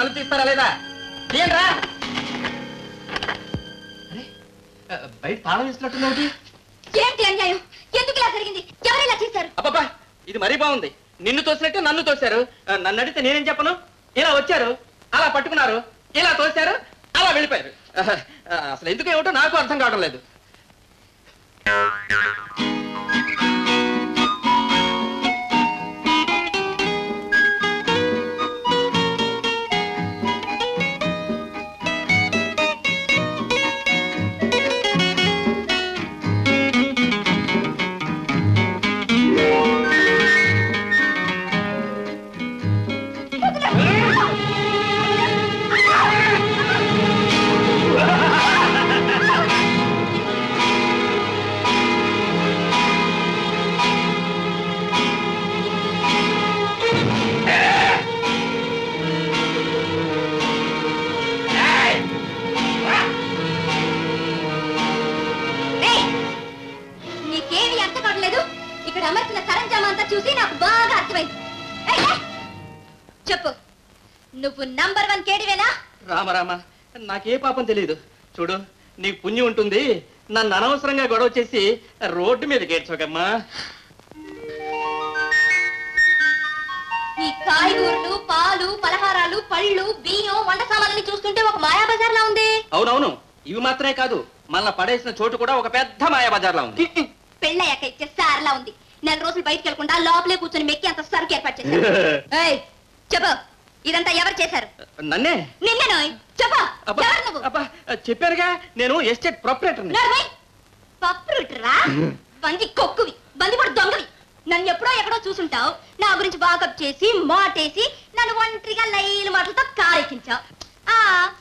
తలుపు తీస్తారా లేదా తీయండిరా బయట తాళం వేసినట్టుంది ఏంటి అన్యాయం? ఎందుకు ఇలా జరిగింది? ఎవరు ఇలా చేశారు? అబ్బబ్బా ఇది మరీ బాగుంది. నిన్ను తోసినట్టే నన్ను తోశారు. నన్ను అడిగితే నేనేం చెప్పను? ఇలా వచ్చారు అలా పట్టుకున్నారు ఇలా తోశారు అలా వెళ్ళిపోయారు. అసలు ఎందుకు ఏమిటో నాకు అర్థం కావడం లేదు. ఇక్కడ అమర్చిన సరంజామా అంతా చూసి నాకు బాగా అర్థమైంది! చెప్పు. నువ్వు నంబర్ వన్ కేడివేనా? రామ రామ. నాకే పాపం తెలియదు చూడు నీకు పుణ్యం ఉంటుంది. నన్ను అనవసరంగా గొడవ చేసి రోడ్డు మీద గేడ్చోకమ్మా ఈ కాయగూరలు పాలు పలహారాలు పళ్ళు బియ్యం వంట సామాన్లని చూస్తుంటే ఒక మాయా బజార్ లా ఉంది. అవునవును. ఇవి మాత్రమే కాదు మళ్ళా పడేసిన చోటు కూడా ఒక పెద్ద మాయా బజార్లా ఉంది పెళ్ళయ్యాక ఇచ్చే సార్లా ఉంది. నెల రోజులు బయటికి వెళ్ళకుండా లోపలే కూర్చొని మెక్కి అంత సరుకు ఏర్పాటు చేశారు. ఏయ్, చెప్పు. ఇదంతా ఎవరు చేశారు? నన్నే? నిన్నేనోయ్ చెప్పు. అబ్బా, ఎవరు నువ్వు? అబ్బా, చెప్పానుగా నేను ఎస్టేట్ ప్రొపరేటర్ని. నడవయ్. పప్పురుట్రా బంది కొక్కువి బందిపడు దొంగవి. నన్ను ఎప్పుడో ఎక్కడో చూసుంటావు. నా గురించి బాకప్ చేసి మాటేసి నన్ను ఒంటరిగా లైలు మాటలతో కారెక్కించావు. ఆ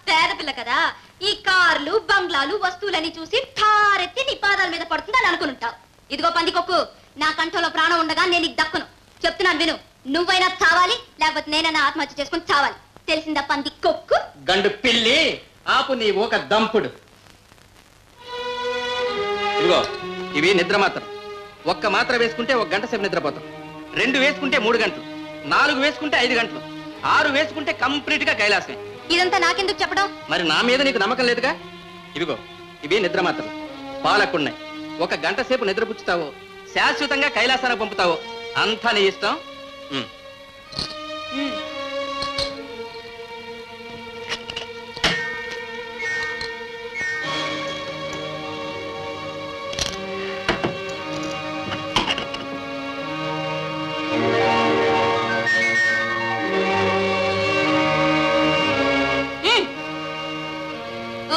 పేద పిల్ల కదా. ఈ కార్లు బంగ్లాలు వస్తువులని చూసి ఠారెత్తి నీ పాదాల మీద పడుతుందని అనుకునుంటావు ఇదిగో పంది కొక్కు నా కంఠంలో ప్రాణం ఉండగా నేను నీకు దక్కను. చెప్తున్నాను విను నువ్వైనా చావాలి లేకపోతే నేనైనా ఆత్మహత్య చేసుకుని చావాలి. తెలిసిందా పంది కొక్కు గండు పిల్లి ఆపు నీ ఒక దంపుడు. ఇదిగో ఇవి నిద్ర మాత్రం. ఒక్క మాత్ర వేసుకుంటే ఒక గంట సేపు నిద్రపోతాం. రెండు వేసుకుంటే మూడు గంటలు. నాలుగు వేసుకుంటే ఐదు గంటలు. ఆరు వేసుకుంటే కంప్లీట్గా కైలాసమే. ఇదంతా నాకెందుకు చెప్పడం? మరి నా మీద నీకు నమ్మకం లేదుగా? ఇదిగో ఇవి నిద్ర మాత్రం. పాలకున్నాయి. ఒక గంట సేపు నిద్రపుచ్చుతావో. శాశ్వతంగా కైలాసానికి పంపుతావో. అంతా నీ ఇష్టం?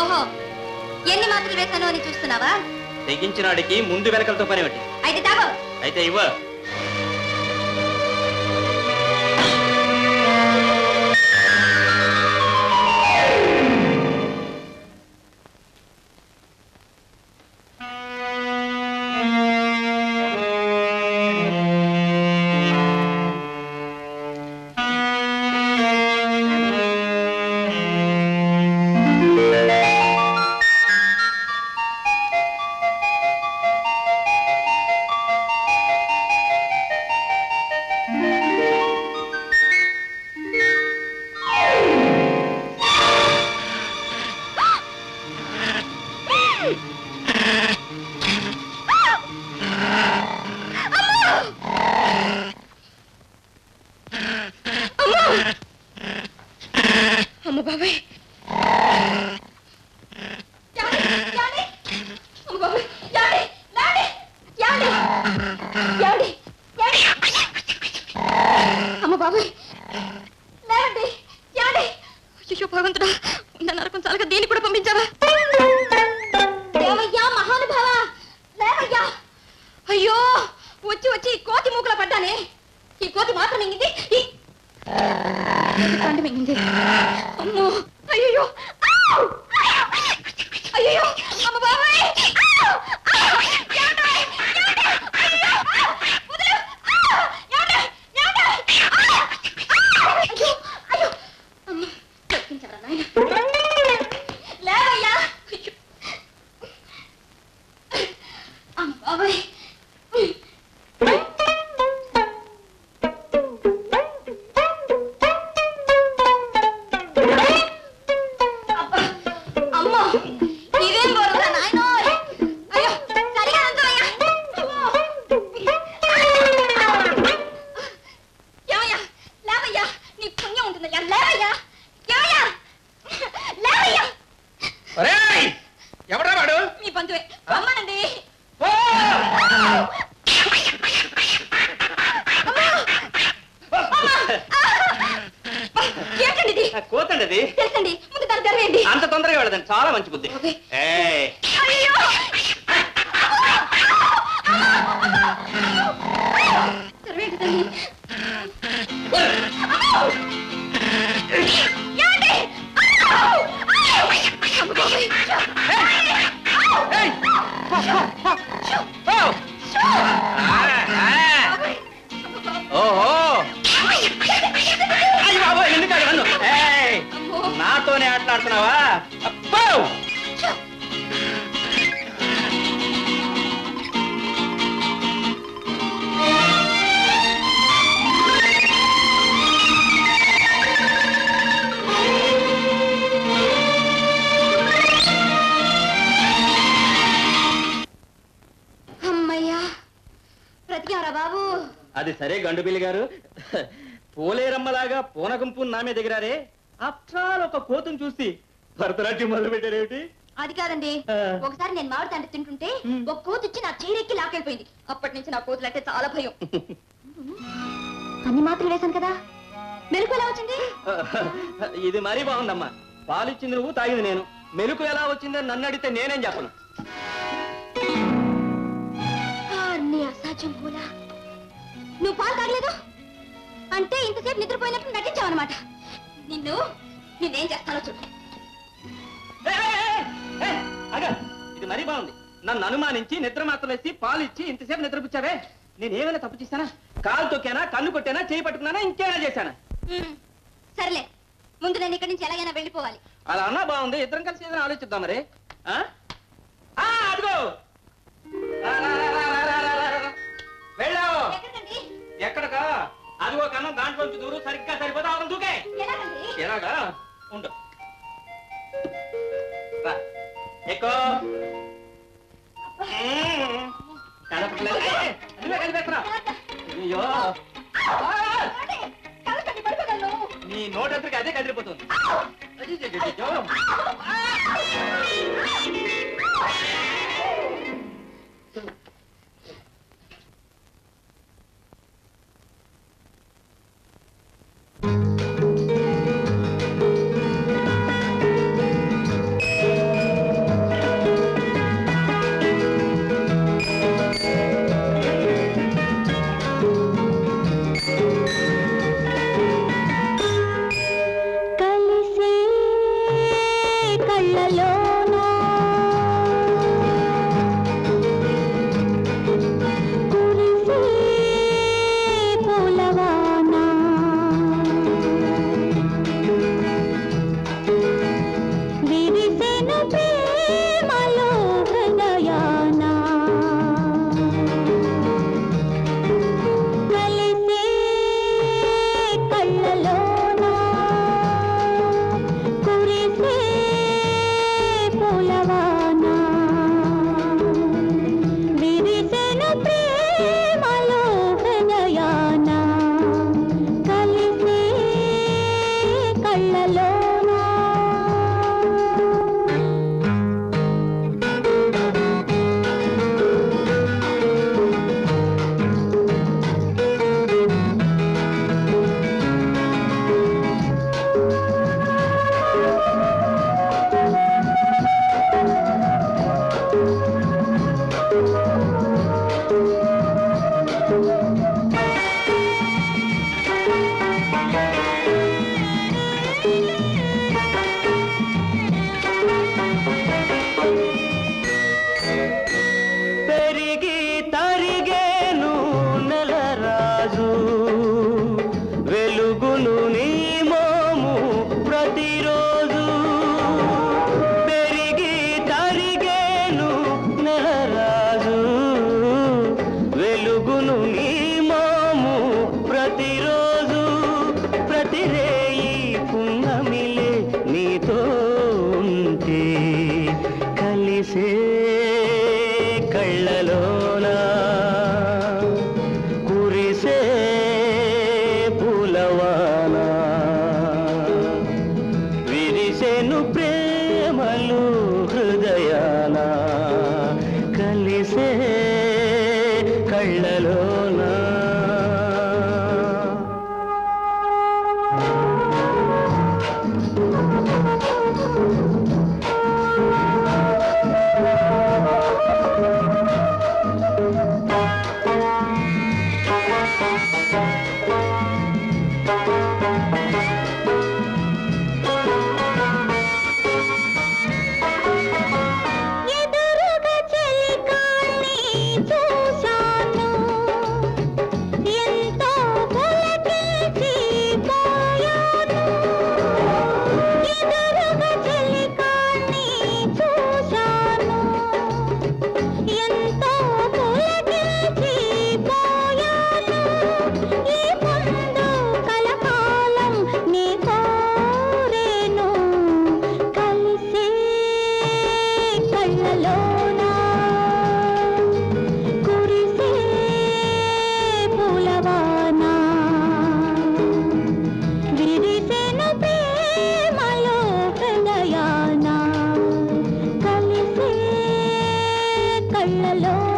ఓహో ఎన్ని మాత్రలు వేశాను అని చూస్తున్నావా? తెగించినాడికి ముందు వెనకలతో పని ఒకటి అయితే తాగో. అయితే ఇవ్వ. బాబాయ్. అమ్మ బాబాయ్ అయ్యో భగవంతుడా నరకం చాలక కూడా పంపించావా? అయ్యో వచ్చి వచ్చి ఈ కోతి మూకల పడ్డానే. ఈ కోతి మాత్రం ఇంగింది ఈ పండు మింగింది అమ్మో అయ్యో లేవబోతుందయ్యా లేవయ్యా. లేవయ్యా లేవయ్యా. ఒరేయ్! ఎవడ్రా వాడు? మీ బంధువే. రమ్మనండి. ఓ! అది తెలుసండి? ముందు తను తెరవేయండి. అంత తొందరగా వెళ్ళదండి. చాలా మంచి బుద్ధి. ఏయ్! సరే గండుబిల్లి గారు. పోలేరమ్మలాగా పూనకంపు నా మీద దిగిరారే అప్రాల్ ఒక కోతును చూసి భరతనాట్యం మొదలు పెట్టారేమిటి అది కాదండి. ఒకసారి నేను మామిడి తండ్రి తింటుంటే. ఒక కోతి వచ్చి నా చీరెక్కి లాకెళ్ళిపోయింది. అప్పటి నుంచి నా కోతులు అంటే చాలా భయం. అన్ని మాత్రలు వేశాను కదా. మెలకు ఎలా వచ్చింది? ఇది మరీ బాగుందమ్మా. పాలిచ్చింది నువ్వు తాగింది నేను. మెలకు ఎలా వచ్చిందని నన్ను అడిగితే నేనేం చెప్పను. అన్ని అసాధ్యం కూడా నువ్వు పాలు తాగలేదు? అంటే ఇంతసేపు నిద్రపోయినట్టు నటించావన్నమాట. నిన్ను నిన్నేం చేస్తానో చూడు. ఇది మరీ బాగుంది. నన్ను అనుమానించి నిద్ర మాత్రం వేసి పాలు ఇచ్చి ఇంతసేపు నిద్రపుచ్చావే? నేను ఏమైనా తప్పు చేశానా? కాలు తొక్కానా కన్ను కొట్టానా చేయి పట్టుకున్నానా ఇంకేమైనా చేశానా? సర్లే. ముందు నేను ఇక్కడి నుంచి ఎలాగైనా వెళ్ళిపోవాలి. అలా అన్నా బాగుంది. ఇద్దరం కలిసి ఏదైనా ఆలోచిద్దాం మరి. ఆ? ఆ, అదిగో. ఎక్కడకా అదిగో కన్నం దాంట్లోంచి దూరు సరిగ్గా సరిపోతా అవును దూకే. ఎలాగా? ఉండు. ఎక్కువ అయ్యో. నీ నోటెదురుగా అదే కదిలిపోతుంది. అయ్యయ్యయ్యయ్యో. కళ్ళలోనా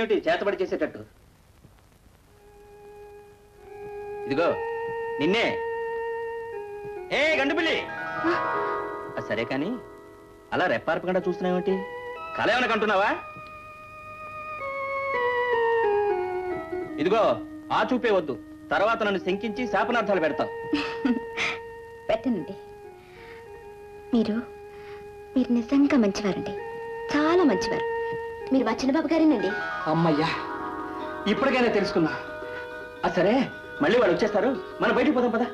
ఆ చేతబడి చేసేటట్టు? ఇదిగో నిన్నే. ఏ గండుపిల్లి సరే కాని అలా రెప్పార్పకుండా చూస్తున్నావేమిటి కళ ఏమైనా కంటున్నావా? ఇదిగో ఆ చూపే వద్దు. తర్వాత నన్ను శంకించి శాపనార్థాలు పెడతావు. పెట్టనండి. మీరు మీరు నిజంగా మంచివారండి. చాలా మంచివారు. మీరు మా చిన్నబాబు గారేనండి. అమ్మయ్యా ఇప్పటికైనా తెలుసుకున్నా సరే మళ్ళీ వాళ్ళు వచ్చేస్తారు. మనం బయటికి పోదాం పదా.